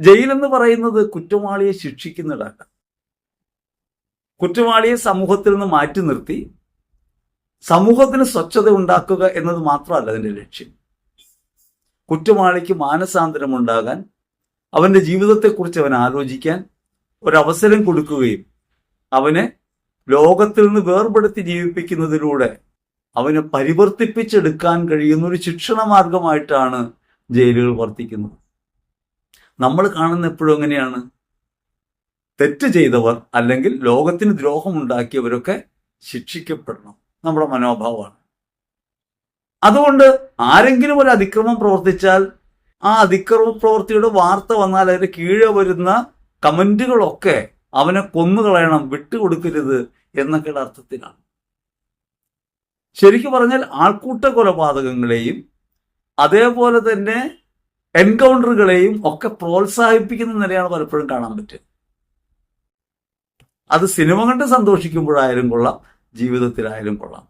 ജയിലെന്ന് പറയുന്നത് കുറ്റവാളിയെ ശിക്ഷിക്കുന്നിടല്ല കുറ്റവാളിയെ സമൂഹത്തിൽ നിന്ന് മാറ്റി നിർത്തി സമൂഹത്തിന് സ്വച്ഛത ഉണ്ടാക്കുക എന്നത് മാത്രമല്ല അതിന്റെ ലക്ഷ്യം. കുറ്റവാളിക്ക് മാനസാന്തരം ഉണ്ടാകാൻ അവന്റെ ജീവിതത്തെക്കുറിച്ച് അവൻ ആലോചിക്കാൻ ഒരവസരം കൊടുക്കുകയും അവനെ ലോകത്തിൽ നിന്ന് വേർപെടുത്തി ജീവിപ്പിക്കുന്നതിലൂടെ അവനെ പരിവർത്തിപ്പിച്ചെടുക്കാൻ കഴിയുന്ന ഒരു ശിക്ഷണ മാർഗമായിട്ടാണ് ജയിലുകൾ വർത്തിക്കുന്നത്. നമ്മൾ കാണുന്ന എപ്പോഴും എങ്ങനെയാണ്? തെറ്റ് ചെയ്തവർ അല്ലെങ്കിൽ ലോകത്തിന് ദ്രോഹമുണ്ടാക്കിയവരൊക്കെ ശിക്ഷിക്കപ്പെടണം. നമ്മുടെ മനോഭാവമാണ്. അതുകൊണ്ട് ആരെങ്കിലും ഒരു അതിക്രമം പ്രവർത്തിച്ചാൽ ആ അതിക്രമ പ്രവൃത്തിയുടെ വാർത്ത വന്നാൽ അതിന് കീഴെ വരുന്ന കമന്റുകളൊക്കെ അവനെ കൊന്നുകളയണം വിട്ടുകൊടുക്കരുത് എന്നൊക്കെയുള്ള അർത്ഥത്തിലാണ്. ശരിക്കു പറഞ്ഞാൽ ആൾക്കൂട്ട കൊലപാതകങ്ങളെയും അതേപോലെ തന്നെ എൻകൗണ്ടറുകളെയും ഒക്കെ പ്രോത്സാഹിപ്പിക്കുന്ന നിലയാണ് പലപ്പോഴും കാണാൻ പറ്റുക. അത് സിനിമ കണ്ട് സന്തോഷിക്കുമ്പോഴായാലും കൊള്ളാം ജീവിതത്തിലായാലും കൊള്ളാം.